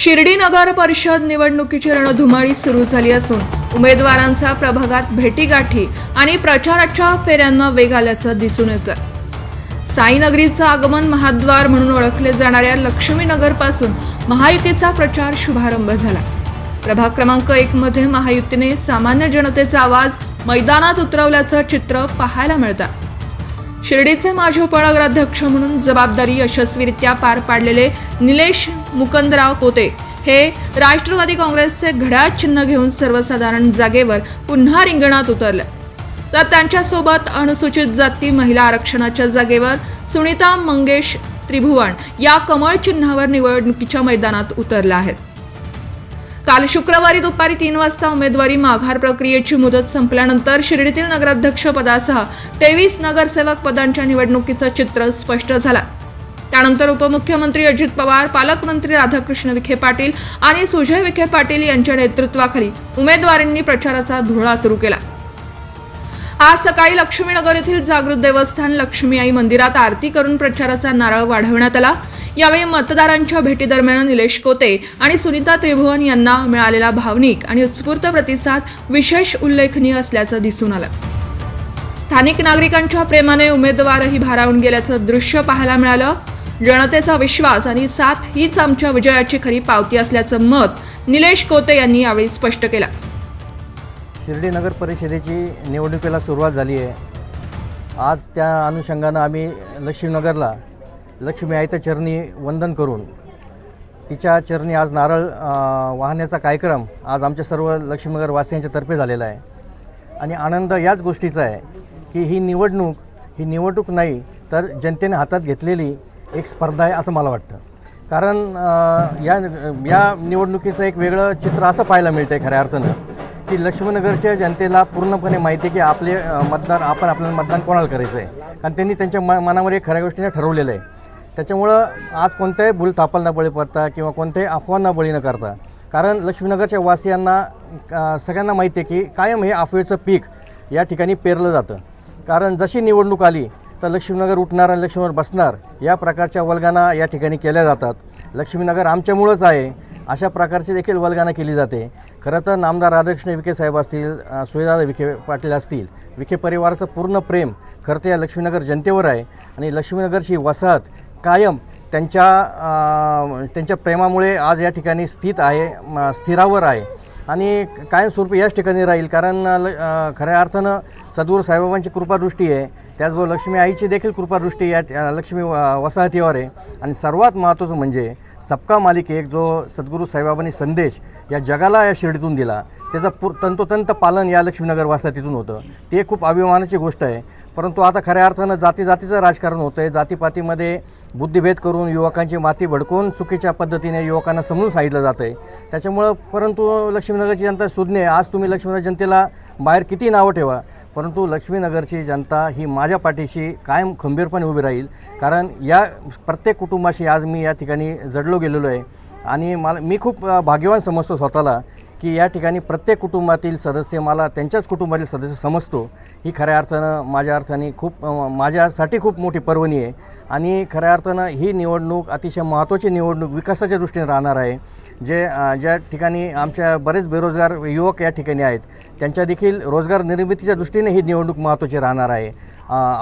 शिर्डी नगर परिषद निवडणुकीची रणधुमाळी सुरू झाली असून उमेदवारांचा प्रभागात भेटीगाठी आणि प्रचाराच्या फेऱ्यांना वेग आल्याचं दिसून येतं साईनगरीचं आगमन महाद्वार म्हणून ओळखले जाणाऱ्या लक्ष्मीनगरपासून महायुतीचा प्रचार शुभारंभ झाला. प्रभाग क्रमांक एक मध्ये महायुतीने सामान्य जनतेचा आवाज मैदानात उतरवल्याचं चित्र पाहायला मिळतं. शिर्डीचे माजी उपनगराध्यक्ष म्हणून जबाबदारी यशस्वीरित्या पार पाडलेले निलेश मुकंदराव कोते हे राष्ट्रवादी काँग्रेसचे घड्याळ चिन्ह घेऊन सर्वसाधारण जागेवर पुन्हा रिंगणात उतरले. तर त्यांच्यासोबत अनुसूचित जाती महिला आरक्षणाच्या जागेवर सुनीता मंगेश त्रिभुवन या कमळ चिन्हावर निवडणुकीच्या मैदानात उतरल्या आहेत. काल शुक्रवारी दुपारी तीन वाजता उमेदवारी माघार प्रक्रियेची मुदत संपल्यानंतर शिर्डीतील नगराध्यक्ष पदासह तेवीस नगरसेवक पदांच्या निवडणुकीचं चित्र स्पष्ट झालं. त्यानंतर उपमुख्यमंत्री अजित पवार पालकमंत्री राधाकृष्ण विखे पाटील आणि सुजय विखे पाटील यांच्या नेतृत्वाखाली उमेदवारांनी प्रचाराचा धुळा सुरू केला. आज सकाळी लक्ष्मीनगर येथील जागृत देवस्थान लक्ष्मी आई मंदिरात आरती करून प्रचाराचा नारळ वाढवण्यात आला. यावेळी मतदारांच्या भेटीदरम्यान निलेश कोते आणि सुनीता त्रिभुवन यांना मिळालेला भावनिक आणि उत्स्फूर्त प्रतिसाद विशेष उल्लेखनीय असल्याचं दिसून आलं. स्थानिक नागरिकांच्या प्रेमाने उमेदवारही भारावून गेल्याचं दृश्य पाहायला मिळालं. जनतेचा विश्वास आणि साथ हीच आमच्या विजयाची खरी पावती असल्याचं मत निलेश कोते यांनी यावेळी स्पष्ट केलं. शिर्डी नगर परिषदेची निवडणुकीला सुरुवात झाली आहे. आज त्या अनुषंगानं आम्ही लक्ष्मीनगरला लक्ष्मी आईचं चरणी वंदन करून तिच्या चरणी आज नारळ वाहण्याचा कार्यक्रम आज आमच्या सर्व लक्ष्मीनगर वासियांच्या तर्फे झालेला आहे. आणि आनंद याच गोष्टीचा आहे की ही निवडणूक ही निवडणूक नाही तर जनतेने हातात घेतलेली एक स्पर्धा आहे असं मला वाटतं. कारण या या निवडणुकीचं एक वेगळं चित्र असं पाहायला मिळतं आहे खऱ्या अर्थानं की लक्ष्मीनगरच्या जनतेला पूर्णपणे माहिती आहे की आपले मतदान आपण आपल्याला मतदान कोणाला करायचं आहे आणि त्यांनी त्यांच्या म मनावर एक खऱ्या गोष्टीने ठरवलेलं आहे. त्याच्यामुळं आज कोणत्याही भूल न बळी पडता किंवा कोणत्याही अफवांना बळी न करता कारण लक्ष्मीनगरच्या वासियांना सगळ्यांना माहिती आहे की कायम हे अफवेचं पीक या ठिकाणी पेरलं जातं. कारण जशी निवडणूक आली तर लक्ष्मीनगर उठणार आणि लक्ष्मीनगर बसणार या प्रकारच्या वल्गाना या ठिकाणी केल्या जातात. लक्ष्मीनगर आमच्यामुळंच आहे अशा प्रकारची देखील वल्गाना केली जाते. खरं तर नामदार राधाकृष्ण विखे साहेब असतील सुयदादा विखे पाटील असतील विखे परिवाराचं पूर्ण प्रेम खरं तर या लक्ष्मीनगर जनतेवर आहे. आणि लक्ष्मीनगरची वसाहत कायम त्यांच्या त्यांच्या प्रेमामुळे आज या ठिकाणी स्थित आहे स्थिरावर आहे. आणि कायमस्वरूपी याच ठिकाणी राहील कारण ल- खऱ्या अर्थानं सद्गुरू साईबाबांची कृपादृष्टी आहे. त्याचबरोबर लक्ष्मी आईची देखील कृपादृष्टी या लक्ष्मी व- वसाहतीवर आहे. आणि सर्वात महत्त्वाचं म्हणजे सबका मालिक एक जो सद्गुरू साईबाबांनी संदेश या जगाला या शिर्डीतून दिला. त्याचं पु तंतोतंत पालन या लक्ष्मीनगर वसाहतीतून होतं. ते खूप अभिमानाची गोष्ट आहे. परंतु आता खऱ्या अर्थानं जाती जातीचं राजकारण होतं आहे जातीपातीमध्ये बुद्धिभेद करून युवकांची माती भडकून चुकीच्या पद्धतीने युवकांना समजून सांगितलं जातं आहे त्याच्यामुळं परंतु लक्ष्मीनगरची जनता सुज्ञ आज तुम्ही लक्ष्मीनगर जनतेला बाहेर किती नावं ठेवा? परंतु लक्ष्मीनगरची जनता ही माझ्या पाठीशी कायम खंबीरपणे उभी राहील. कारण या प्रत्येक कुटुंबाशी आज मी या ठिकाणी जडलो गेलेलो आहे. आणि मला मी खूप भाग्यवान समजतो स्वतःला की या ठिकाणी प्रत्येक कुटुंबातील सदस्य मला त्यांच्याच कुटुंबातील सदस्य समजतो. ही खऱ्या अर्थानं माझ्या अर्थाने खूप माझ्यासाठी खूप मोठी पर्वणी आहे. आणि खऱ्या अर्थानं ही निवडणूक अतिशय महत्त्वाची निवडणूक विकासाच्या दृष्टीने राहणार आहे. जे ज्या ठिकाणी आमच्या बरेच बेरोजगार युवक या ठिकाणी आहेत त्यांच्या देखील रोजगार निर्मितीच्या दृष्टीने ही निवडणूक महत्त्वाची राहणार आहे.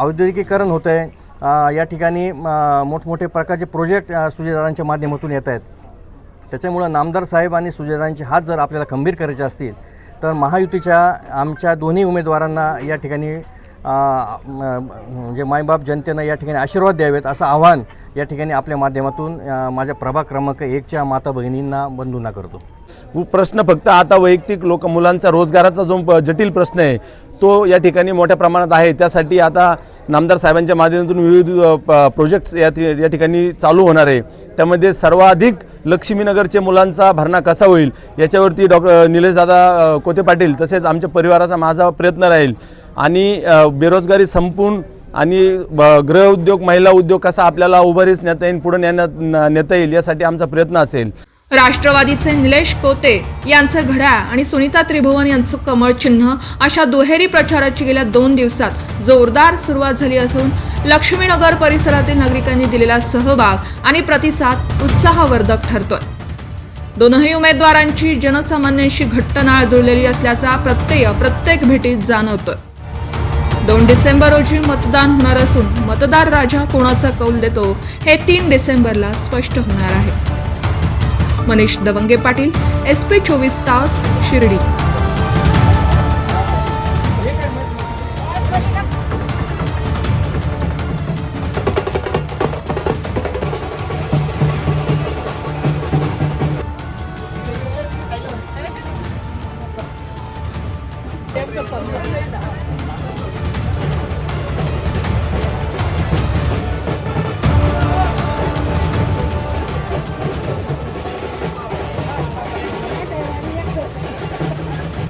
औद्योगिकीकरण होतं आहे या ठिकाणी मोठमोठे प्रकारचे प्रोजेक्ट सुजयदारांच्या माध्यमातून येत आहेत. त्याच्यामुळं नामदार साहेब आणि सुजयदारांचे हात जर आपल्याला खंबीर करायचे असतील तर महायुतीच्या आमच्या दोन्ही उमेदवारांना या ठिकाणी म्हणजे मायबाप जनतेनं या ठिकाणी आशीर्वाद द्यावेत असं आव्हान या ठिकाणी आपल्या माध्यमातून माझ्या प्रभाग क्रमांक एकच्या माता भगिनींना बंधूंना करतो. प्रश्न फक्त आता वैयक्तिक लोक मुलांचा रोजगाराचा जो प- जटिल प्रश्न आहे तो या ठिकाणी मोठ्या प्रमाणात आहे. त्यासाठी आता नामदार साहेबांच्या माध्यमातून विविध प- प्रोजेक्ट्स या या ठिकाणी चालू होणार आहे. त्यामध्ये सर्वाधिक लक्ष्मीनगरचे मुलांचा भरणा कसा होईल याच्यावरती डॉक्टर निलेशदादा कोते पाटील तसेच आमच्या परिवाराचा माझा प्रयत्न राहील. आणि बेरोजगारी संपून आणि गृह गृहउद्योग महिला उद्योग कसा आपल्याला उभारीस नेता येईल पुढे नेण्यात नेता येईल यासाठी आमचा प्रयत्न असेल. राष्ट्रवादीचे निलेश कोते यांचं घड्याळ आणि सुनीता त्रिभुवन यांचं कमळ चिन्ह अशा दुहेरी प्रचाराची गेल्या दोन दिवसात जोरदार सुरुवात झाली असून लक्ष्मीनगर परिसरातील नागरिकांनी दिलेला सहभाग आणि प्रतिसाद उत्साहवर्धक ठरतोय. दोनही उमेदवारांची जनसामान्यांशी घट्ट नाळ जुळलेली असल्याचा प्रत्यय प्रत्येक भेटीत जाणवतोय. दोन डिसेंबर रोजी मतदान होणार असून मतदार राजा कोणाचा कौल देतो हे तीन डिसेंबरला स्पष्ट होणार आहे. मनीष दवंगे पाटील एस पी चोवीस तास शिर्डी.